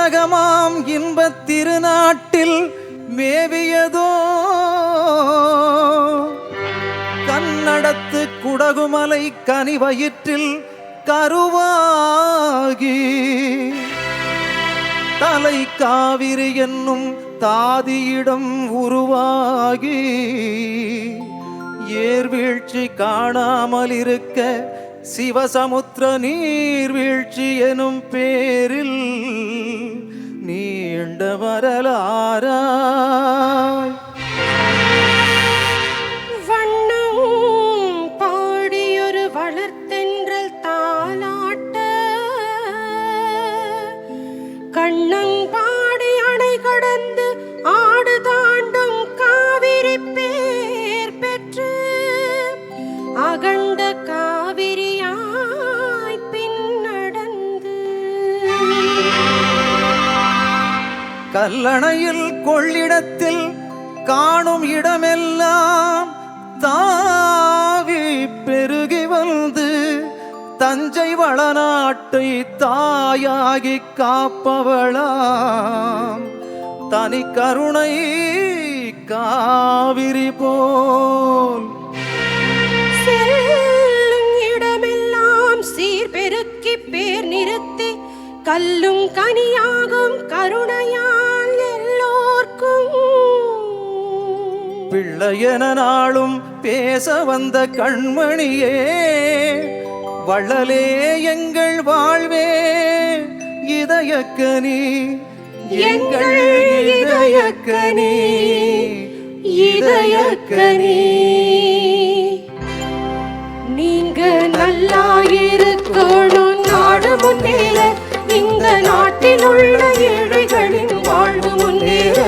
தென்னகமாம் இன்பத் திருநாட்டில் மேவியதோ? கன்னடத்து குடகுமலை கனிவயிற்றில் கருவாகி. தலை காவிரி என்னும் தாதியிடம் உருவாகி. ஏர்வீழ்ச்சி காணாமல் இருக்க சிவசமுத்திர நீர்வீழ்ச்சி எனும் பேரில் நீண்ட வரலாறாய். வண்ணம் பாடியொரு வளர்த்தென்றல் தாலாட்ட கண்ணங் கல்லணையில் கொள்ளிடத்தில் காணும் இடமெல்லாம் தாவி பெருகி வந்து தஞ்சை வளநாட்டை தாயாகி காப்பவளாம். தனி கருணை காவிரி போல். செல்லும் இடமெல்லாம் சீர்பெருக்கி பேர் நிறுத்தி கல்லும் கனியாகும் கருணையால் பிள்ளையன நாளும் பேச வந்த கண்மணியே வள்ளலே எங்கள் வாழ்வே இதயக்கனி எங்கள் இதயக்கனி இதயக்கனி. நீங்க நல்லா இருக்கணும் நாடு முன்னேற இந்த நாட்டில் உள்ள ஏழைகளின் வாழ்வு முன்னேற.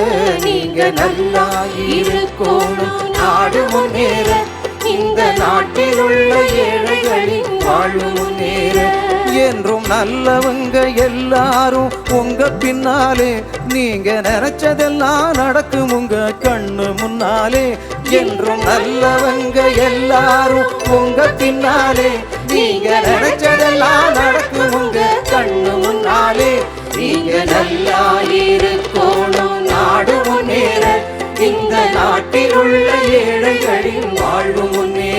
நீங்க நல்லா இருக்கணும் நாடு முன்னேற இந்த நாட்டில் உள்ள ஏழைகளின் வாழ்வு முன்னேற. என்றும் நல்லவங்க எல்லாரும் உங்க பின்னாலே நீங்க நினைச்சதெல்லாம் நடக்கும் உங்க கண்ணு முன்னாலே. என்றும் நல்லவங்க எல்லாரும் உங்க பின்னாலே நீங்க நினைச்சதெல்லாம் நடக்கும் உங்க கண்ணு முன்னாலே. நீங்க நல்லா இருக்கணும் நாட்டில் உள்ள ஏழைகளின் வாழ்வு முன்னே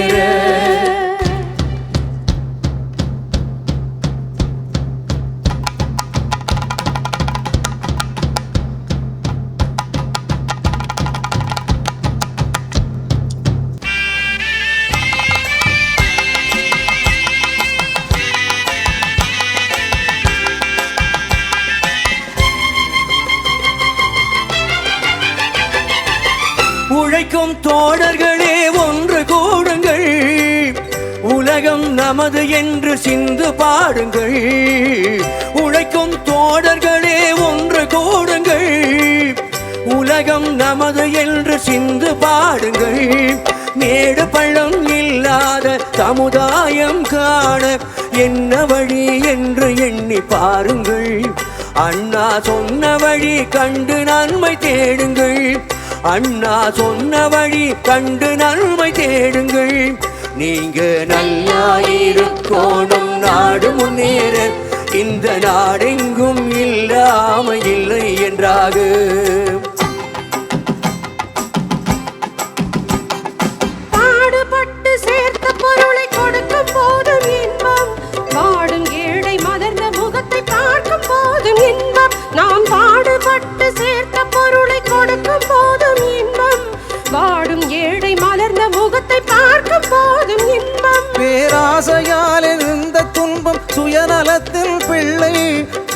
உழைக்கும் தோழர்களே ஒன்று கூடுங்கள். உலகம் நமது என்று சிந்து பாடுங்கள். உழைக்கும் தோழர்களே ஒன்று கூடுங்கள். உலகம் நமது என்று சிந்து பாடுங்கள். மேடு பள்ளம் இல்லாத சமுதாயம் காண என்ன வழி என்று எண்ணி பாருங்கள். அண்ணா சொன்ன வழி கண்டு நன்மை தேடுங்கள். அண்ணா சொன்ன வழி கண்டு நன்மை தேடுங்கள். நீங்க நல்லா இருக்கணும் நாடு முன்னேற. இந்த நாடெங்கும் இல்லாம இல்லை என்றாக.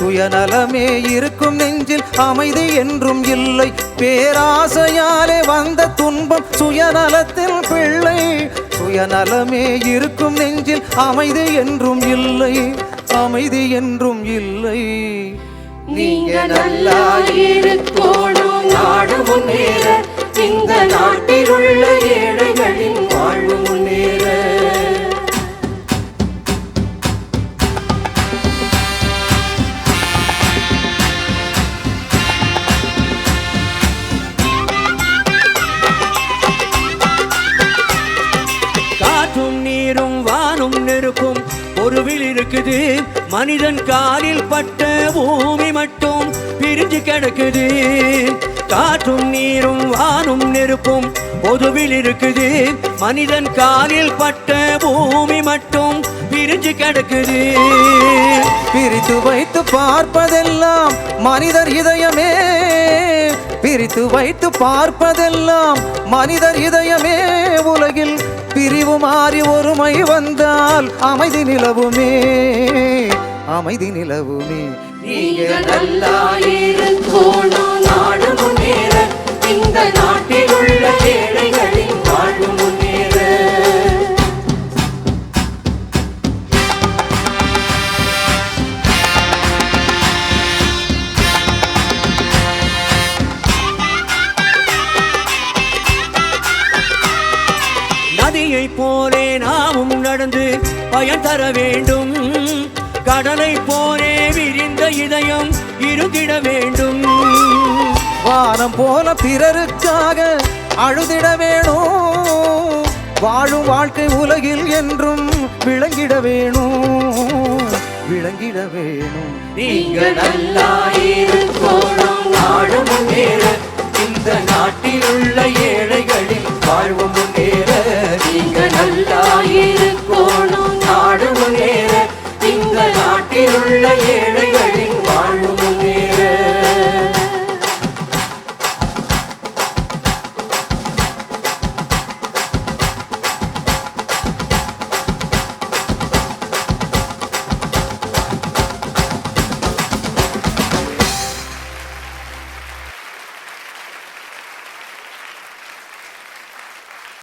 சுயநலமே இருக்கும் நெஞ்சில் அமைதி என்றும் இல்லை. பேராசையாலே வந்த துன்பம் சுயநலத்தில் பிள்ளை. சுயநலமே இருக்கும் நெஞ்சில் அமைதி என்றும் இல்லை. அமைதி என்றும் இல்லை. நீங்க நல்லா இருக்கணும் நாடு முன்னேற. இந்த நாட்டில் உள்ள ஏழைகளின் நீரும் வானும் நெருப்பும் பொருவில் இருக்குது. மனிதன் காலில் பட்ட பூமி மட்டும் பிரிஞ்சு கிடக்குது. காற்றும் நீரும் வானும் நெருப்பும் பொதுவில் இருக்குது. மனிதன் காலில் பட்ட பூமி மட்டும் பிரிஞ்சு கிடக்குது. பிரித்து வைத்து பார்ப்பதெல்லாம் மனிதர் இதயமே. பிரித்து வைத்து பார்ப்பதெல்லாம் மனிதர் இதயமே உலகில் பிரிவு மாறி ஒருமை வந்தால் அமைதி நிலவுமே அமைதி நிலவுமே. நீங்க நல்லா இருக்கணும் நாடு முன்னேற போலே நாமும் நடந்து பயன் தர வேண்டும். கடலை போலே விரிந்த இதயம் இருந்திட வேண்டும். வானம் போல பிறருக்காக அழுதிட வேணும். வாழும் வாழ்க்கை உலகில் என்றும் விளங்கிட வேணும். விளங்கிட வேணும். நீங்க நல்லா இருக்கணும் நாடு முன்னேற இந்த நாட்டில் உள்ள ஏழைகளின் வாழ்வு முன்னேற நீங்க நல்லா இருக்கணும். நாடு முன்னேற இந்த நாட்டில் உள்ள ஏழை